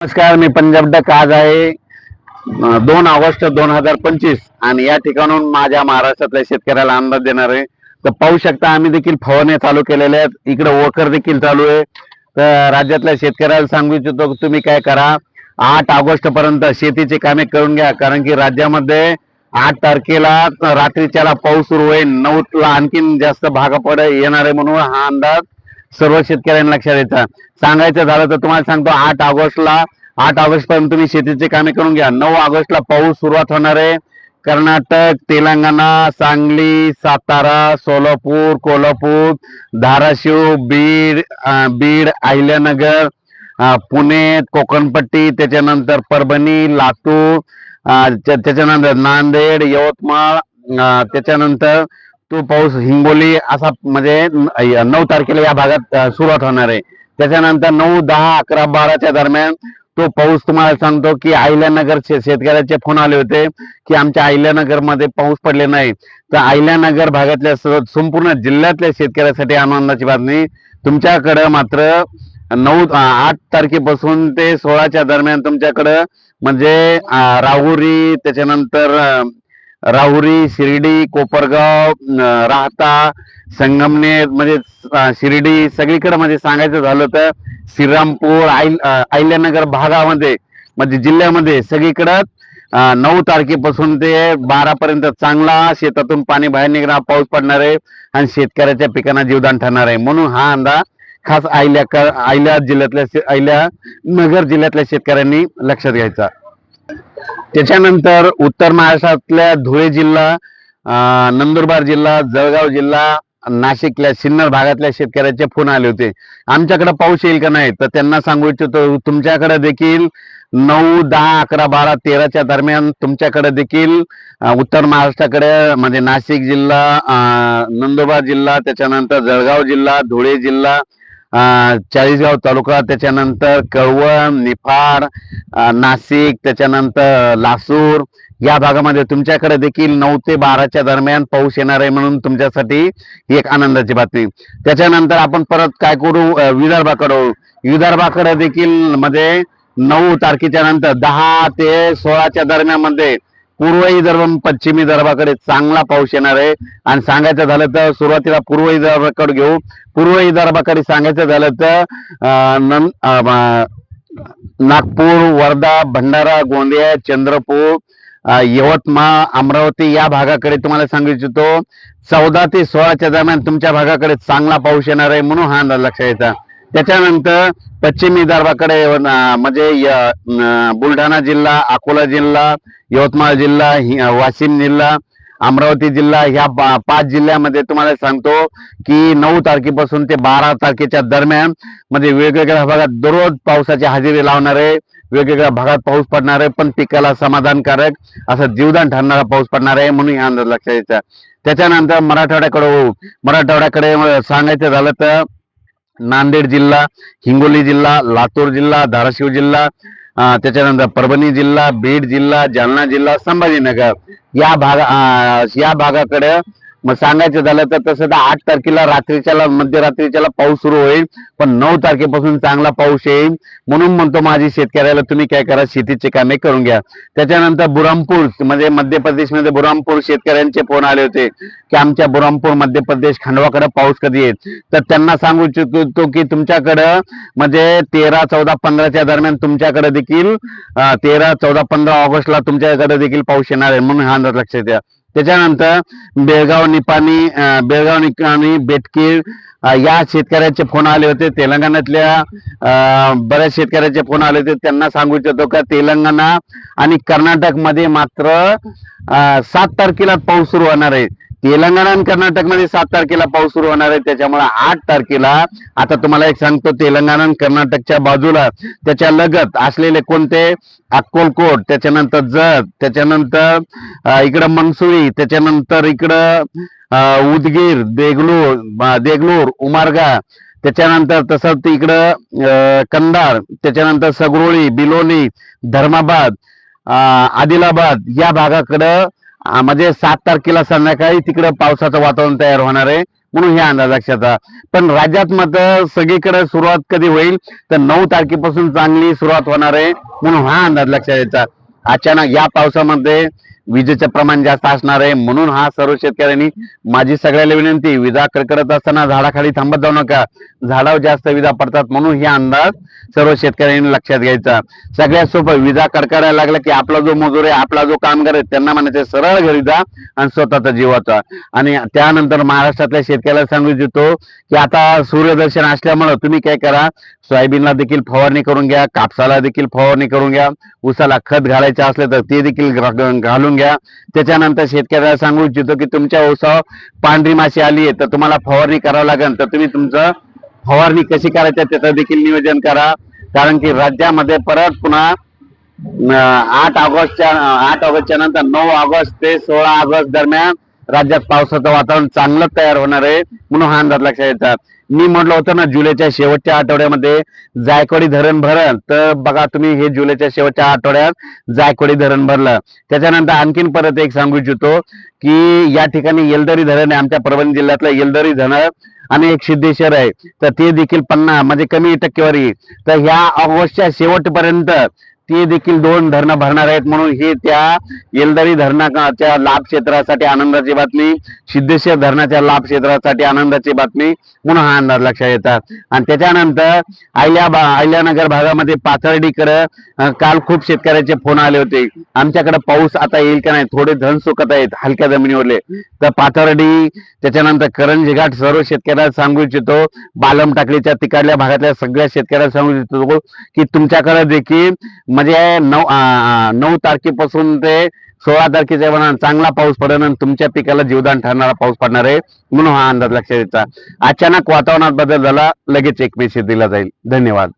नमस्कार मी पंजाब डक आज आहे दोन ऑगस्ट दोन हजार पंचवीस. आणि या ठिकाणून माझ्या महाराष्ट्रातल्या शेतकऱ्याला अंदाज देणार आहे. तर पाहू शकता आम्ही देखील फवारण्या चालू केलेल्या आहेत. इकडे वोकर देखील चालू आहे. तर राज्यातल्या शेतकऱ्याला सांगू इच्छितो की तुम्ही काय करा. आठ ऑगस्ट पर्यंत शेतीची कामे करून घ्या. कारण की राज्यामध्ये आठ तारखेला रात्रीच्याला पाऊस सुरू होईल. नऊला आणखीन जास्त भाग पड येणार आहे म्हणून हा अंदाज सर्व शेतकऱ्यांना लक्षात द्यायचा सांगायचं झालं तर तुम्हाला सांगतो आठ ऑगस्टला आठ ऑगस्ट पर्यंत तुम्ही शेतीचे कामे करून घ्या. नऊ ऑगस्टला पाऊस सुरुवात होणार आहे. कर्नाटक तेलंगणा सांगली सातारा सोलापूर कोल्हापूर धाराशिव बीड बीड अहिल्यानगर पुणे कोकणपट्टी त्याच्यानंतर परभणी लातूर त्याच्यानंतर नांदेड यवतमाळ त्याच्यानंतर तो पाऊस हिंगोली असा म्हणजे नऊ तारखेला या भागात सुरुवात होणार आहे. त्याच्यानंतर नऊ दहा अकरा बाराच्या दरम्यान तो पाऊस तुम्हाला सांगतो की अहिल्यानगर शेतकऱ्याचे फोन आले होते की आमच्या आहिल्यानगरमध्ये पाऊस पडले नाही. तर अहिल्यानगर भागातल्या संपूर्ण जिल्ह्यातल्या शेतकऱ्यासाठी आनंदाची बातमी. तुमच्याकडं मात्र नऊ आठ तारखेपासून ते सोळाच्या दरम्यान तुमच्याकडं म्हणजे राहुरी त्याच्यानंतर राहुरी शिर्डी कोपरगाव राहता संगमनेर म्हणजे शिर्डी सगळीकडे म्हणजे सांगायचं झालं तर श्रीरामपूर आईल अहिल्यानगर भागामध्ये म्हणजे जिल्ह्यामध्ये सगळीकडं नऊ तारखेपासून ते बारा पर्यंत चांगला शेतातून पाणी बाहेर निघणार पाऊस पडणार आहे आणि शेतकऱ्याच्या पिकांना जीवदान ठरणार आहे. म्हणून हा अंदाज खास अहिल्या अहिल्या जिल्ह्यातल्या अहिल्या नगर जिल्ह्यातल्या शेतकऱ्यांनी लक्षात घ्यायचा. त्याच्यानंतर उत्तर महाराष्ट्रातल्या धुळे जिल्हा नंदुरबार जिल्हा जळगाव जिल्हा नाशिकल्या सिन्नर भागातल्या शेतकऱ्याचे फोन आले होते. आमच्याकडे पाऊस येईल का नाही? तर त्यांना सांगू इच्छितो तुमच्याकडे देखील नऊ दहा अकरा बारा तेराच्या दरम्यान तुमच्याकडे देखील उत्तर महाराष्ट्राकडे म्हणजे नाशिक जिल्हा नंदुरबार जिल्हा त्याच्यानंतर जळगाव जिल्हा धुळे जिल्हा चाळीसगाव तालुका त्याच्यानंतर कळवण निफाड नाशिक त्याच्यानंतर लासूर या भागामध्ये तुमच्याकडे देखील नऊ ते बाराच्या दरम्यान पाऊस येणार आहे म्हणून तुमच्यासाठी ही एक आनंदाची बातमी. त्याच्यानंतर आपण परत काय करू? अं, विदर्भाकडे विदर्भाकडे देखील म्हणजे नऊ तारखेच्या नंतर दहा ते सोळाच्या दरम्यानमध्ये पूर्व विदर्भ पश्चिम पश्चिमी विदर्भाकडे चांगला पाऊस येणार आहे. आणि सांगायचं झालं तर सुरुवातीला पूर्व विदर्भाकडे घेऊ. पूर्व विदर्भाकडे सांगायचं झालं तर नागपूर वर्धा भंडारा गोंदिया चंद्रपूर यवतमाळ अमरावती या भागाकडे तुम्हाला सांगू इच्छितो. चौदा ते सोळाच्या दरम्यान तुमच्या भागाकडे चांगला पाऊस येणार आहे म्हणून हा अंदाज लक्षात यायचा त्याच्यानंतर पश्चिम विदर्भाकडे म्हणजे बुलढाणा जिल्हा अकोला जिल्हा यवतमाळ जिल्हा वाशिम जिल्हा अमरावती जिल्हा ह्या पाच जिल्ह्यामध्ये तुम्हाला सांगतो की नऊ तारखेपासून ते बारा तारखेच्या दरम्यान म्हणजे वेगवेगळ्या भागात दररोज पावसाची हजेरी लावणार आहे वेगवेगळ्या भागात पाऊस पडणार आहे पण पिकाला समाधानकारक असं जीवदान ठरणारा पाऊस पडणार आहे म्हणून हा अंदाज लक्षात यायचा त्याच्यानंतर मराठवाड्याकडे होऊ. मराठवाड्याकडे सांगायचं झालं तर नांदेड जिल्हा हिंगोली जिल्हा लातूर जिल्हा धाराशिव जिल्हा त्याच्यानंतर परभणी जिल्हा बीड जिल्हा जालना जिल्हा संभाजीनगर. या भागा अं, या भागाकडे मग सांगायचं झालं तर तसं तर आठ तारखेला रात्रीच्याला मध्यरात्रीच्याला पाऊस सुरू होईल पण नऊ तारखेपासून चांगला पाऊस येईल. म्हणून म्हणतो माझी शेतकऱ्याला तुम्ही काय करा शेतीचे कामे करून घ्या. त्याच्यानंतर बुरामपूर म्हणजे मध्य प्रदेशमध्ये बुरामपूर शेतकऱ्यांचे फोन आले होते की आमच्या बुरामपूर मध्य प्रदेश खंडवाकडे पाऊस कधी येईल? तर त्यांना सांगू इच्छितो की तुमच्याकडं म्हणजे तेरा चौदा पंधराच्या दरम्यान तुमच्याकडे देखील तेरा चौदा पंधरा ऑगस्टला तुमच्याकडे देखील पाऊस येणार आहे म्हणून हा अंदाज लक्षात द्या त्याच्यानंतर बेळगाव निपाणी बेळगाव निपाणी बेटकीर या शेतकऱ्याचे फोन आले होते. तेलंगणातल्या अं, बऱ्याच शेतकऱ्याचे फोन आले होते. त्यांना सांगू इच्छितो का तेलंगणा आणि कर्नाटकमध्ये मात्र सात तारखेला पाऊस सुरू होणार आहे. तेलंगणा आणि कर्नाटकमध्ये सात तारखेला पाऊस सुरू होणार आहे. त्याच्यामुळे आठ तारखेला आता तुम्हाला एक सांगतो तेलंगणा आणि कर्नाटकच्या बाजूला त्याच्या लगत असलेले कोणते? अक्कोलकोट त्याच्यानंतर जत त्याच्यानंतर इकडं मंगसुळी त्याच्यानंतर इकडं उदगीर देगलूर देगलूर उमारगा त्याच्यानंतर तसंच इकडं कंदार त्याच्यानंतर सगरोळी बिलोली धर्माबाद आदिलाबाद या भागाकडं म्हणजे सात तारखेला संध्याकाळी तिकडे पावसाचं वातावरण तयार होणार आहे म्हणून हे अंदाज लक्षात पण राज्यात मात्र सगळीकडे सुरुवात कधी होईल तर नऊ तारखेपासून चांगली सुरुवात होणार आहे म्हणून हा अंदाज लक्षात यायचा अचानक या पावसामध्ये विजेचं प्रमाण जास्त असणार आहे. म्हणून हा सर्व शेतकऱ्यांनी माझी सगळ्याला विनंती विजा कडकडत असताना झाडाखाली थांबत जाऊ नका. झाडावर जास्त विजा पडतात म्हणून हे अंदाज सर्व शेतकऱ्यांनी लक्षात घ्यायचा. सगळ्यात सोपं विजा कडकडायला लागला की आपला जो मजूर आहे आपला जो कामगार आहे त्यांना म्हणायचं सरळ घरी जा आणि स्वतःचा जीवाचा आणि त्यानंतर महाराष्ट्रातल्या शेतकऱ्याला सांगू इच्छितो की आता सूर्यदर्शन असल्यामुळं तुम्ही काय करा सोयाबीनला देखील फवारणी करून घ्या कापसाला देखील फवारणी करून घ्या. उसाला खत घालायचे असले तर ते देखील घालून घ्या. त्याच्यानंतर शेतकऱ्याला सांगू इच्छितो की तुमच्या ओसावर पांढरी माशी आली आहे तर तुम्हाला फवारणी करावं लागेल. तर तुम्ही तुमचं फवारणी कशी करायची त्याचं देखील नियोजन करा. कारण की राज्यामध्ये परत पुन्हा आठ ऑगस्टच्या आठ ऑगस्टच्या नंतर नऊ ऑगस्ट ते सोळा ऑगस्ट दरम्यान राज्यात पावसाचं वातावरण चांगलं तयार होणार आहे म्हणून हा अंदाज लक्षात येतात. मी म्हटलं होतं ना जुलैच्या शेवटच्या आठवड्यामध्ये जायकवाडी धरण भरल. तर बघा तुम्ही हे जुलैच्या शेवटच्या आठवड्यात जायकवाडी धरण भरलं. त्याच्यानंतर आणखीन परत एक सांगू इच्छितो की या ठिकाणी येलदरी धरण आहे आमच्या परभणी जिल्ह्यातलं येलदरी धरण आणि एक सिद्धेश्वर आहे. तर ते देखील पन्नास म्हणजे कमी टक्केवारी. तर ह्या ऑगस्टच्या शेवटपर्यंत ते देखील दोन धरणं भरणार आहेत म्हणून हे त्या येलदारी धरणाच्या लाभ क्षेत्रासाठी आनंदाची बातमी सिद्धेश्वर धरणाच्या लाभ क्षेत्रासाठी आनंदाची बातमी. म्हणून हा अंदाज लक्षात येतात. आणि त्याच्यानंतर आयल्या बा अहिल्यानगर भागामध्ये पाथर्डीकडं काल खूप शेतकऱ्याचे फोन आले होते. आमच्याकडे पाऊस आता येईल का नाही? थोडे धन सुकत आहेत हलक्या जमिनीवरले. तर पाथर्डी त्याच्यानंतर करंजीघाट सर्व शेतकऱ्याला सांगू इच्छितो. बालम टाकलीच्या तिकडल्या भागातल्या सगळ्या शेतकऱ्याला सांगू इच्छितो की तुमच्याकडे देखील म्हणजे नऊ नऊ तारखेपासून ते सोळा तारखेच्या दरम्यान चांगला पाऊस पडेल आणि तुमच्या पिकाला जीवदान ठरणारा पाऊस पडणार आहे. म्हणून हा अंदाज लक्षात यायचा अचानक वातावरणात बदल झाला लगेच एक मेसेज दिला जाईल. धन्यवाद.